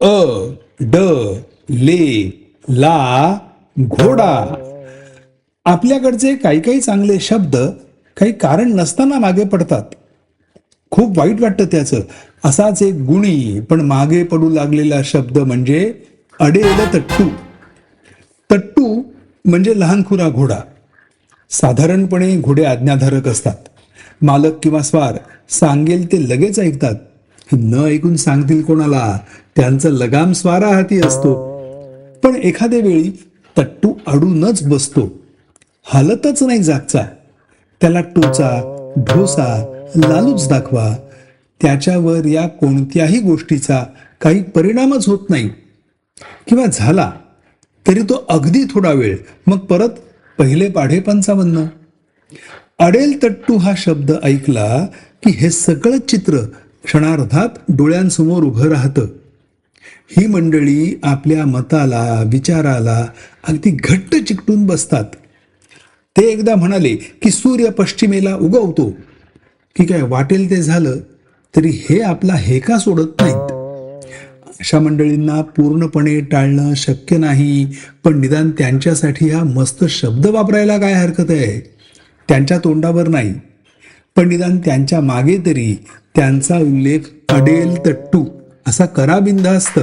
अ ड ले ला घोडा. आपल्याकडचे काही काही चांगले शब्द काही कारण नसताना मागे पडतात. खूप वाईट वाटतं त्याचं. असाच एक गुणी पण मागे पडू लागलेला शब्द म्हणजे अडेल तट्टू. तट्टू म्हणजे लहान खुरा घोडा. साधारणपणे घोडे आज्ञाधारक असतात. मालक किंवा स्वार सांगेल ते लगेच ऐकतात. न ऐकून सांगतील कोणाला? त्यांचं लगाम स्वारा हाती असतो. पण एखाद्या वेळी तट्टू अडूनच बसतो. हलतच नाही जागचा. त्याला टोचा ढोसा लालूच दाखवा. त्याच्यावर या कोणत्याही गोष्टीचा काही परिणामच होत नाही. किंवा झाला तरी तो अगदी थोडा वेळ. मग परत पहिले पाढे पंचावन्न. अडेल तट्टू हा शब्द ऐकला की हे सगळं चित्र क्षणार्धात डोळ्यांसमोर उभं राहतं. ही मंडळी आपल्या मताला विचाराला अगदी घट्ट चिकटून बसतात. ते एकदा म्हणाले की सूर्य पश्चिमेला उगवतो. की काय वाटेल ते झालं तरी हे आपला हेका सोडत नाहीत? अशा मंडळींना पूर्णपणे टाळणं शक्य नाही पण निदान त्यांच्यासाठी हा मस्त शब्द वापरायला काय हरकत आहे? त्यांच्या तोंडावर नाही. पण निदान त्यांच्या मागे तरी त्यांचा उल्लेख अडेल तट्टू असा करा बिंदास्त